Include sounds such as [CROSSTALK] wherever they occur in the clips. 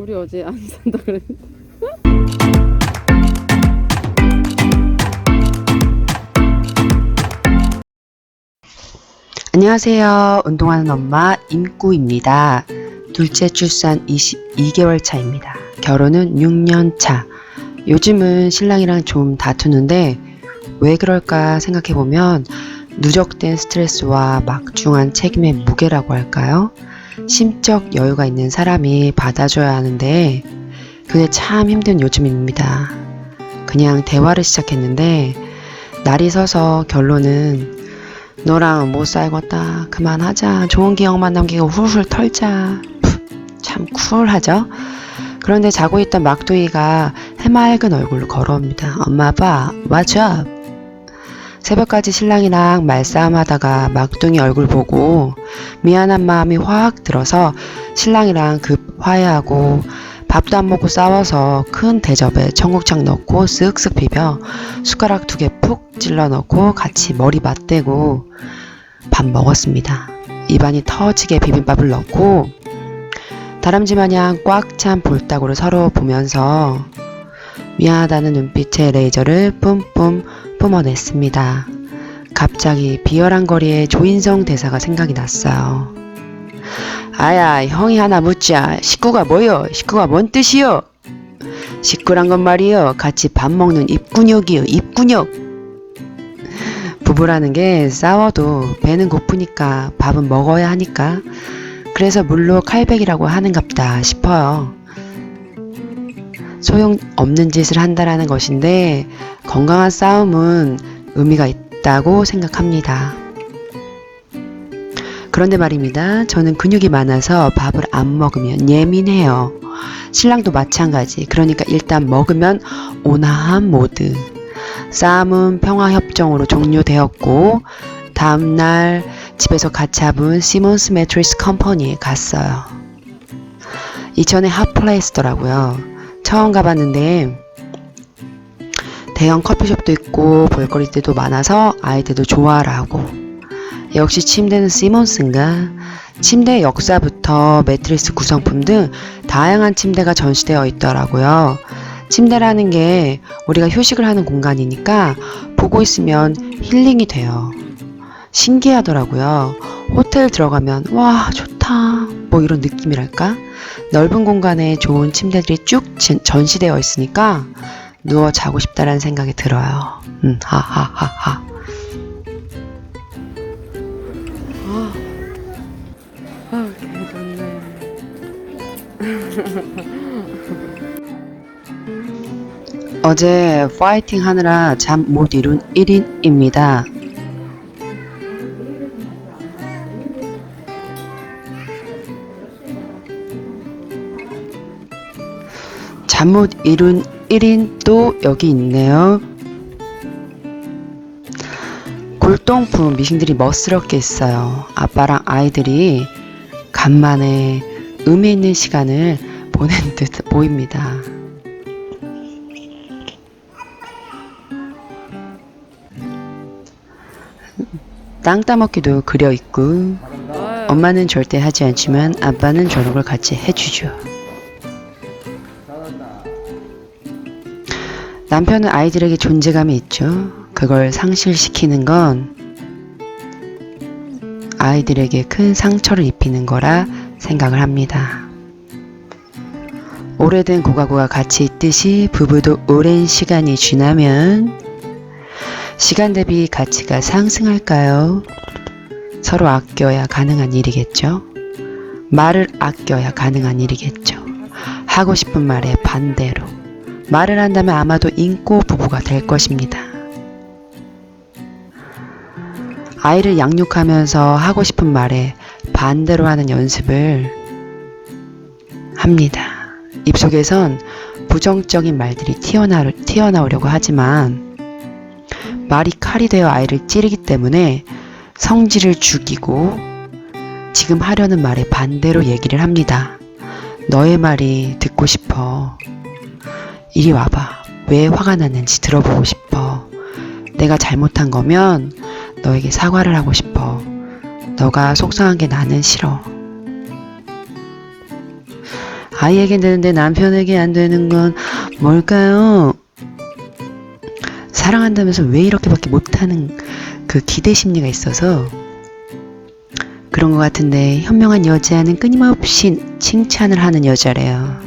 우리 어제 안 산다 그랬는데. 안녕하세요. 운동하는 엄마 임꾸입니다. 둘째 출산 22개월 차입니다. 결혼은 6년 차. 요즘은 신랑이랑 좀 다투는데 왜 그럴까 생각해 보면 누적된 스트레스와 막중한 책임의 무게라고 할까요? 심적 여유가 있는 사람이 받아줘야 하는데 그게 참 힘든 요즘입니다. 그냥 대화를 시작했는데 날이 서서 결론은 너랑 못 살겠다. 그만하자. 좋은 기억만 남기고 훌훌 털자. 푸, 참 쿨하죠? 그런데 자고 있던 막둥이가 해맑은 얼굴로 걸어옵니다. 엄마 아빠, what's up? 새벽까지 신랑이랑 말싸움하다가 막둥이 얼굴 보고 미안한 마음이 확 들어서 신랑이랑 급 화해하고 밥도 안 먹고 싸워서 큰 대접에 청국장 넣고 쓱쓱 비벼 숟가락 두 개 푹 찔러 넣고 같이 머리 맞대고 밥 먹었습니다. 입안이 터지게 비빔밥을 넣고 다람쥐 마냥 꽉 찬 볼따구를 서로 보면서 미안하다는 눈빛에 레이저를 뿜뿜 뿜어냈습니다. 갑자기 비열한 거리에 조인성 대사가 생각이 났어요. 아야, 형이 하나 묻자. 식구가 뭐여? 식구가 뭔 뜻이여? 식구란 건 말이여. 같이 밥 먹는 입근육이여. 입근육. 부부라는 게 싸워도 배는 고프니까 밥은 먹어야 하니까. 그래서 물로 칼백이라고 하는갑다 싶어요. 소용 없는 짓을 한다라는 것인데 건강한 싸움은 의미가 있다고 생각합니다. 그런데 말입니다. 저는 근육이 많아서 밥을 안 먹으면 예민해요. 신랑도 마찬가지. 그러니까 일단 먹으면 온화한 모드. 싸움은 평화협정으로 종료되었고 다음날 집에서 같이 잡은 시몬스 매트리스 컴퍼니에 갔어요. 이천에 핫플레이스더라고요. 처음 가봤는데 대형 커피숍도 있고 볼거리들도 많아서 아이들도 좋아라 하고 역시 침대는 시몬스인가? 침대 역사부터 매트리스 구성품 등 다양한 침대가 전시되어 있더라고요. 침대라는 게 우리가 휴식을 하는 공간이니까 보고 있으면 힐링이 돼요. 신기하더라고요. 호텔 들어가면 와 좋다 뭐 이런 느낌이랄까? 넓은 공간에 좋은 침대들이 쭉 진- 전시되어 있으니까 누워 자고 싶다라는 생각이 들어요. 음, 하하하하. 아, 아, 개. [LAUGHS] 어제 파이팅 하느라 잠 못 이룬 1인입니다. 잠못 이룬 1인 또 여기 있네요. 골동품 미싱들이 멋스럽게 있어요. 아빠랑 아이들이 간만에 의미 있는 시간을 보낸 듯 보입니다. 땅 따먹기도 그려 있고 엄마는 절대 하지 않지만 아빠는 저런 걸 같이 해주죠. 남편은 아이들에게 존재감이 있죠. 그걸 상실시키는 건 아이들에게 큰 상처를 입히는 거라 생각을 합니다. 오래된 고가구가 같이 있듯이 부부도 오랜 시간이 지나면 시간 대비 가치가 상승할까요? 서로 아껴야 가능한 일이겠죠? 말을 아껴야 가능한 일이겠죠. 하고 싶은 말에 반대로. 말을 한다면 아마도 인고 부부가 될 것입니다. 아이를 양육하면서 하고 싶은 말에 반대로 하는 연습을 합니다. 입속에선 부정적인 말들이 튀어나오, 튀어나오려고 하지만 말이 칼이 되어 아이를 찌르기 때문에 성질을 죽이고 지금 하려는 말에 반대로 얘기를 합니다. 너의 말이 듣고 싶어. 이리 와봐. 왜 화가 났는지 들어보고 싶어. 내가 잘못한 거면 너에게 사과를 하고 싶어. 너가 속상한 게 나는 싫어. 아이에게 되는데 남편에게 안 되는 건 뭘까요? 사랑한다면서 왜 이렇게밖에 못하는 그 기대 심리가 있어서 그런 것 같은데 현명한 여자는 끊임없이 칭찬을 하는 여자래요.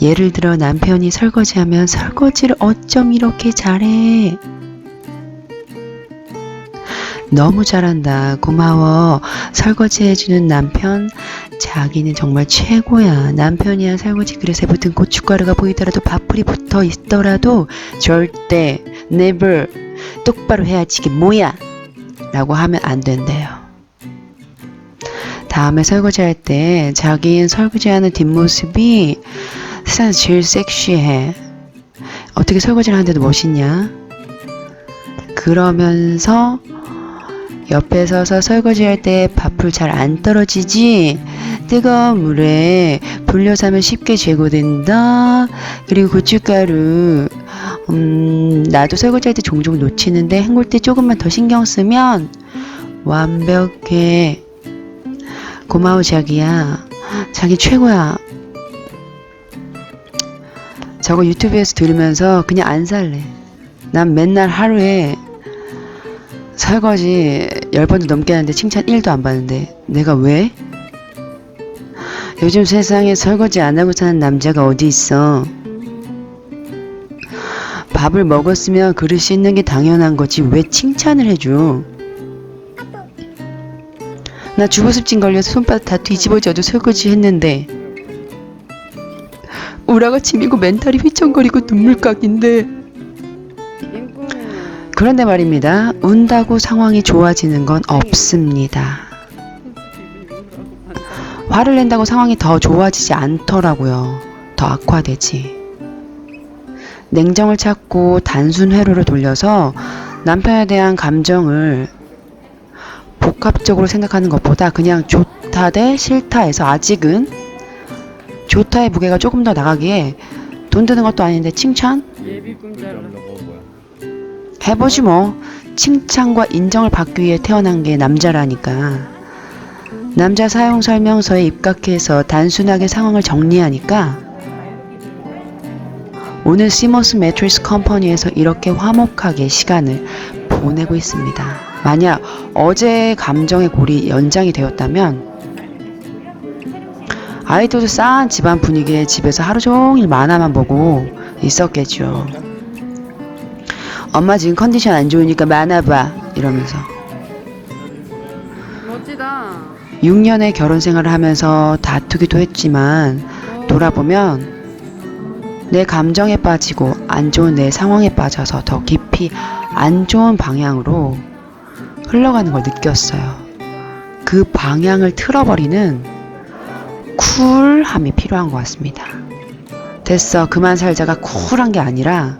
예를 들어 남편이 설거지하면 설거지를 어쩜 이렇게 잘해? 너무 잘한다. 고마워. 설거지 해주는 남편. 자기는 정말 최고야. 남편이야 설거지 그릇에 붙은 고춧가루가 보이더라도 밥풀이 붙어 있더라도 절대 never 똑바로 해야지 이게 뭐야? 라고 하면 안 된대요. 다음에 설거지할 때 자기는 설거지하는 뒷모습이 세상에서 제일 섹시해. 어떻게 설거지를 하는데도 멋있냐? 그러면서 옆에 서서 설거지할 때 밥풀 잘 안 떨어지지? 뜨거운 물에 불려서 하면 쉽게 제거된다. 그리고 고춧가루, 음, 나도 설거지할 때 종종 놓치는데 헹굴 때 조금만 더 신경 쓰면 완벽해. 고마워, 자기야. 자기 최고야. 저거 유튜브에서 들으면서 그냥 안 살래. 난 맨날 하루에 설거지 10번도 넘게 하는데 칭찬 1도 안 받는데 내가 왜? 요즘 세상에 설거지 안 하고 사는 남자가 어디 있어? 밥을 먹었으면 그릇 씻는 게 당연한 거지 왜 칭찬을 해줘? 나 주부습진 걸려서 손바닥 다 뒤집어져도 설거지 했는데 우라가 치미고 멘탈이 휘청거리고 눈물각인데. 그런데 말입니다. 운다고 상황이 좋아지는 건 없습니다. 화를 낸다고 상황이 더 좋아지지 않더라고요. 더 악화되지. 냉정을 찾고 단순 회로를 돌려서 남편에 대한 감정을 복합적으로 생각하는 것보다 그냥 좋다 대 싫다에서 아직은 좋다의 무게가 조금 더 나가기에 돈 드는 것도 아닌데 칭찬? 해보지 뭐. 칭찬과 인정을 받기 위해 태어난 게 남자라니까. 남자 사용 설명서에 입각해서 단순하게 상황을 정리하니까 오늘 시모스 매트리스 컴퍼니에서 이렇게 화목하게 시간을 보내고 있습니다. 만약 어제의 감정의 골이 연장이 되었다면 아이들도 싸한 집안 분위기에 집에서 하루 종일 만화만 보고 있었겠죠. 엄마 지금 컨디션 안 좋으니까 만화 봐 이러면서 멋지다. 6년의 결혼 생활을 하면서 다투기도 했지만 돌아보면 내 감정에 빠지고 안 좋은 내 상황에 빠져서 더 깊이 안 좋은 방향으로 흘러가는 걸 느꼈어요. 그 방향을 틀어버리는 쿨함이 필요한 것 같습니다. 됐어. 그만 살자가 쿨한 게 아니라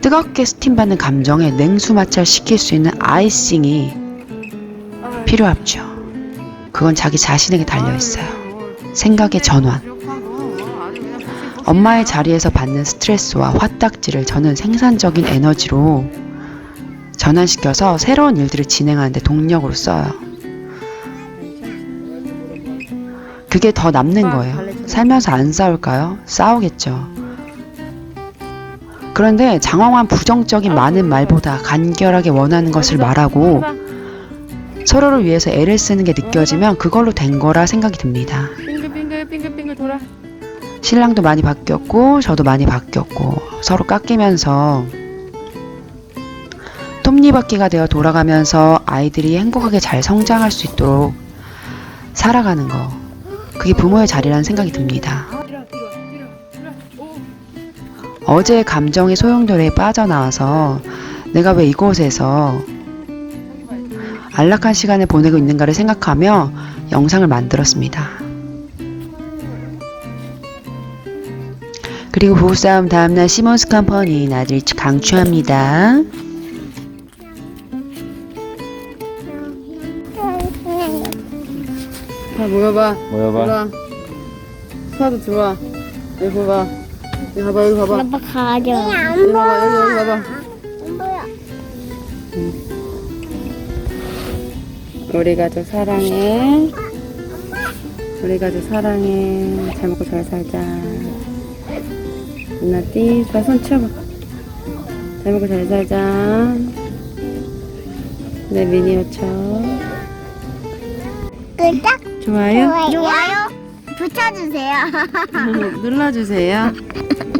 뜨겁게 스팀받는 감정에 냉수 마찰 시킬 수 있는 아이싱이 필요하죠. 그건 자기 자신에게 달려 있어요. 생각의 전환. 엄마의 자리에서 받는 스트레스와 화딱지를 저는 생산적인 에너지로 전환시켜서 새로운 일들을 진행하는데 동력으로 써요. 그게 더 남는 거예요. 살면서 안 싸울까요? 싸우겠죠. 그런데 장황한 부정적인 많은 말보다 간결하게 원하는 것을 말하고 서로를 위해서 애를 쓰는 게 느껴지면 그걸로 된 거라 생각이 듭니다. 신랑도 많이 바뀌었고 저도 많이 바뀌었고 서로 깎이면서 톱니바퀴가 되어 돌아가면서 아이들이 행복하게 잘 성장할 수 있도록 살아가는 거 그게 부모의 자리라는 생각이 듭니다. 어제의 감정의 소용돌이에 빠져나와서 내가 왜 이곳에서 안락한 시간을 보내고 있는가를 생각하며 영상을 만들었습니다. 그리고 부부싸움 다음날 시몬스 컴퍼니 나들 강추합니다. 다 모여봐. 모여봐. 스파도 들어와. 여기 봐봐. 여기 봐봐, 여기 봐봐. 아빠 가져. 여기 봐봐, 여기, 여기 봐봐. 우리 가족 사랑해. 우리 가족 사랑해. 잘 먹고 잘 살자. 누나띠, 자손 치워봐. 잘 먹고 잘 살자. 내 미니어처. 끄덕. 좋아요? 좋아요. 붙여주세요. 눌러주세요. [LAUGHS]